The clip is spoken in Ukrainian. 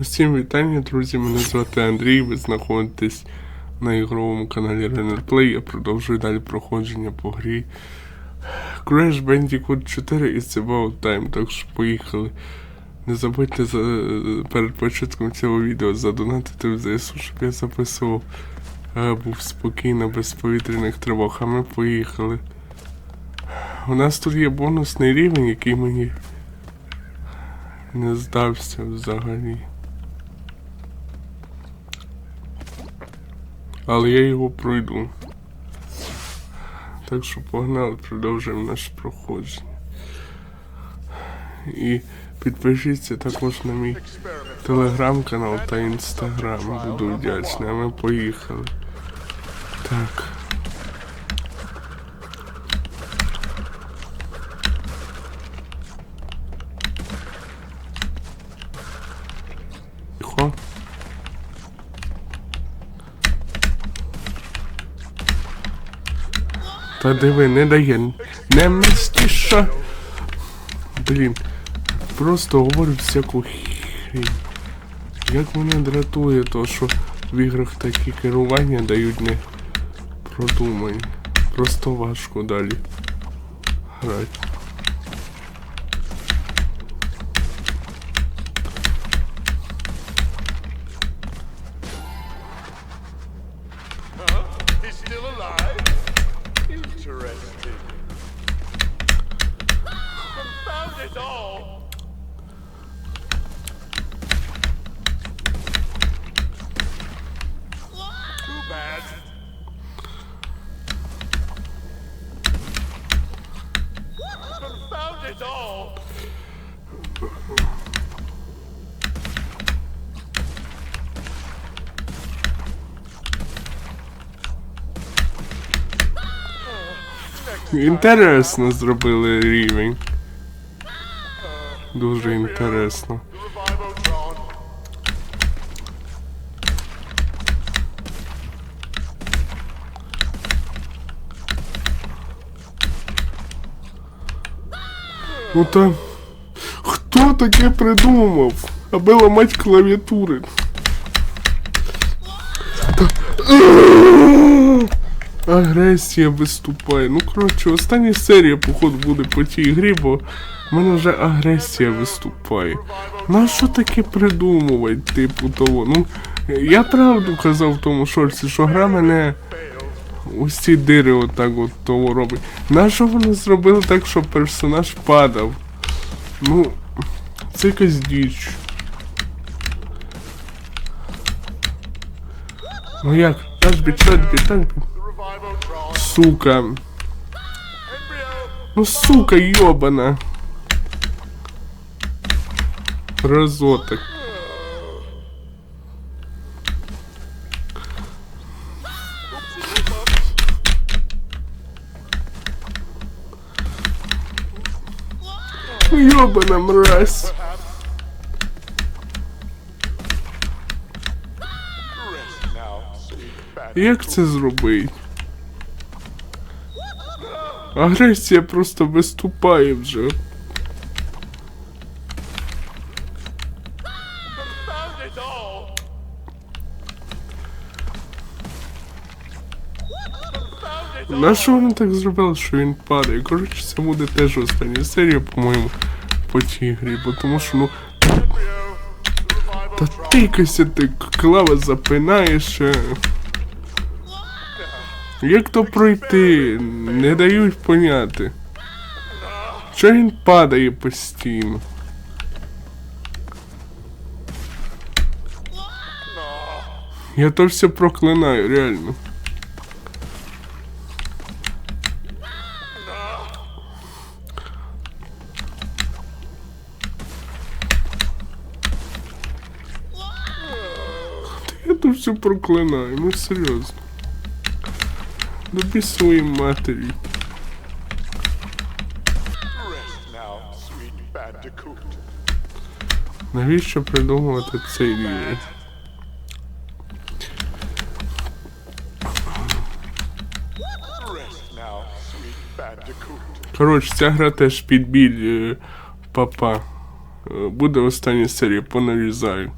Усім вітання, друзі. Мене звати Андрій. Ви знаходитесь на ігровому каналі RennerPlay. Я продовжую далі проходження по грі Crash Bandicoot 4 It's About Time. Так що поїхали. Не забудьте за, перед початком цього відео задонатити в ЗСУ, щоб я записував. е, Був спокійно, без повітряних тривог, а ми поїхали. У нас тут є бонусний рівень, який мені не здався взагалі. Але я його пройду. Так що погнали, продовжуємо наше проходження. І підпишіться також на мій телеграм-канал та інстаграм. Буду вдячний, а ми поїхали. Так. Тихо. Та диви, не дає. Не містіша. Блін. Просто говорю всяку хрінь. Як мене дратує то, що в іграх такі керування дають не продумані. Просто важко далі грати. Confound it all! Too bad. Confound it all! Інтересно зробили рівень. Дуже інтересно. Ну та хто таке придумав? Аби ламать клавіатури. Та... Агресія виступає. Ну коротше, остання серія, походу, буде по тій грі, бо в мене вже агресія виступає. Ну що таке придумувати, типу того? Ну, я правду казав тому шорці, що гра мене усі дири отак от того робить. Нащо вони зробили так, щоб персонаж падав? Ну, це якась діч. Ну як? Тажбі, тажбі, тажбі. Revivotron. Сука. Ну сука, йобана. Разоток. Йобана мразь. Як це зробити? Агресія просто виступає вже. На що вони так зробили, що він падає? Коротше, це буде теж остання серія, по-моєму, по тій грі, бо тому що ну. Та тикайся ти, клава запинаєш. Як то пройти? Не дають поняти. Що він падає постійно? Я то все проклинаю, реально. Я то все проклинаю, ну серйозно. Добі своїй матері. Навіщо придумувати цей рівень? Коротше, ця гра теж під біль е, папа. Е, Буде остання серія, понарізаю.